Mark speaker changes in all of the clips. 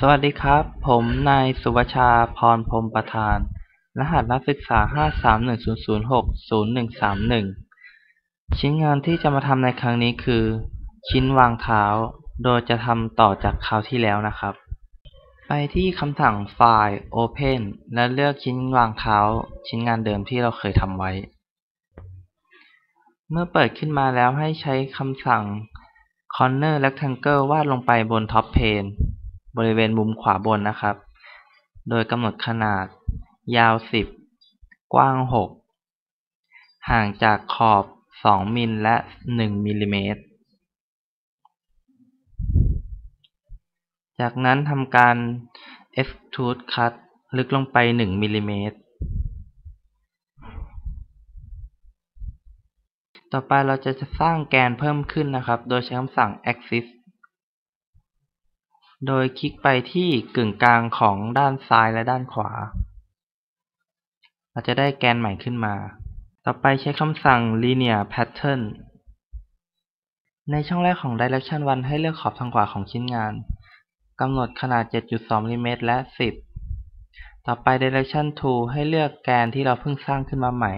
Speaker 1: สวัสดีครับ ผมนายสุวชาพรพรมประธาน รหัสนักศึกษา 5310060131 ชิ้นงานที่จะมาทำในครั้งนี้คือ ชิ้นวางเท้า โดยจะทำต่อจากคราวที่แล้วนะครับ ไปที่คำสั่งไฟล์ Open และเลือกชิ้นวางเท้า ชิ้นงานเดิมที่เราเคยทำไว้ เมื่อเปิดขึ้นมาแล้วให้ใช้คำสั่ง Corner Rectangle วาดลงไปบนท็อปเพน บริเวณมุมขวาบนนะครับ โดยกำหนดขนาด ยาว 10 กว้าง 6 ห่างจากขอบ 2มิลและ 1มิลลิเมตร จากนั้นทำการ Extrude Cut ลึกลงไป 1มิลลิเมตร ต่อไปเราจะสร้างแกนเพิ่มขึ้นนะครับ โดยใช้คำสั่ง Axis โดยคลิกไปที่กึ่งกลางของด้านซ้ายและด้านขวา เราจะได้แกนใหม่ขึ้นมา ต่อไปใช้คำสั่ง linear pattern ในช่องแรกของ direction 1 ให้เลือกขอบทางขวาของชิ้นงานกำหนดขนาด 7.2มิลลิเมตรและ 10 ต่อไป direction 2 ให้เลือกแกนที่เราเพิ่งสร้างขึ้นมาใหม่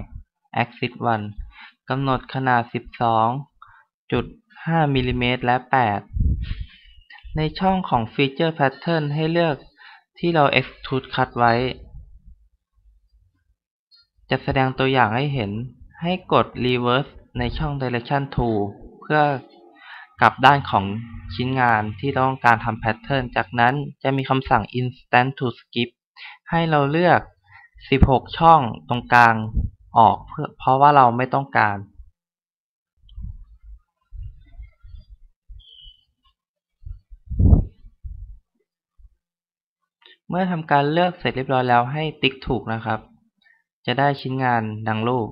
Speaker 1: axis 1กำหนดขนาด 12.5มิลลิเมตรและ 8 ในช่องของ Feature Pattern ให้เลือกที่เรา Extrude Cut ไว้ จะแสดงตัวอย่างให้เห็น ให้กด Reverse ในช่อง Direction Tool เพื่อกลับด้านของชิ้นงานที่ต้องการทำ Pattern จากนั้นจะมีคำสั่ง Instant to Skip ให้เราเลือก 16 ช่องตรงกลางออกเพื่อเพราะว่าเราไม่ต้องการ เมื่อทำการเลือกเสร็จเรียบร้อยแล้วให้ติ๊กถูกนะครับ จะได้ชิ้นงานดังรูป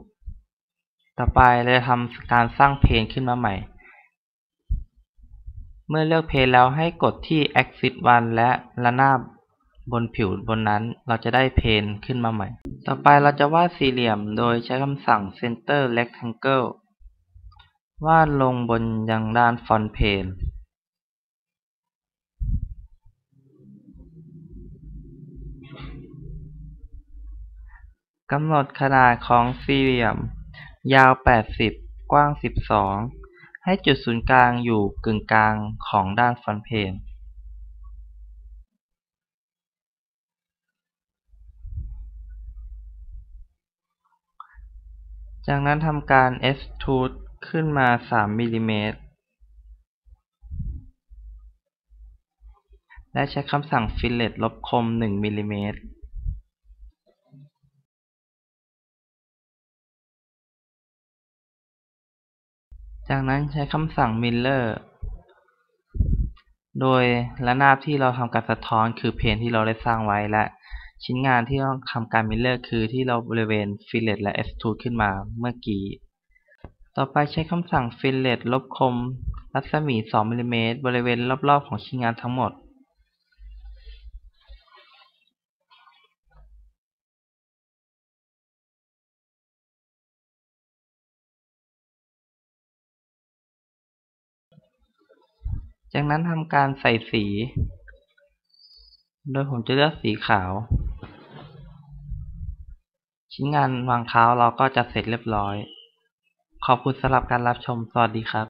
Speaker 1: ต่อไปเราจะทำการสร้างเพนขึ้นมาใหม่ เมื่อเลือกเพนแล้วให้กดที่ Axis 1และระนาบบนผิวบนนั้นเราจะได้เพนขึ้นมาใหม่ ต่อไปเราจะวาดสี่เหลี่ยมโดยใช้คำสั่ง Center Rectangle วาดลงบนยังด้านฟอนเพน กำหนดขนาดของสี่เหลี่ยม ยาว 80 กว้าง 12 ให้จุดศูนย์กลางอยู่กึ่งกลางของด้านฟอนต์เพนจากนั้นทำการ Extrude ขึ้นมา 3มิลลิเมตร และใช้คำสั่ง Fillet ลบคม 1มิลลิเมตร จากนั้นใช้คำสั่ง Mirror โดยระนาบที่เราทำการสะท้อนคือเพนที่เราได้สร้างไว้และ ชิ้นงานที่ต้องทำการ Mirror คือที่เราบริเวณ Fillet และ Extrude ขึ้นมาเมื่อกี้ ต่อไปใช้คำสั่ง Fillet ลบคม รัศมี2มิลลิเมตรบริเวณรอบๆของชิ้นงานทั้งหมด จากนั้นทำการใส่สี โดยผมจะเลือกสีขาว ชิ้นงานวางเท้าเราก็จะเสร็จเรียบร้อย ขอบคุณสำหรับการรับชม สวัสดีครับ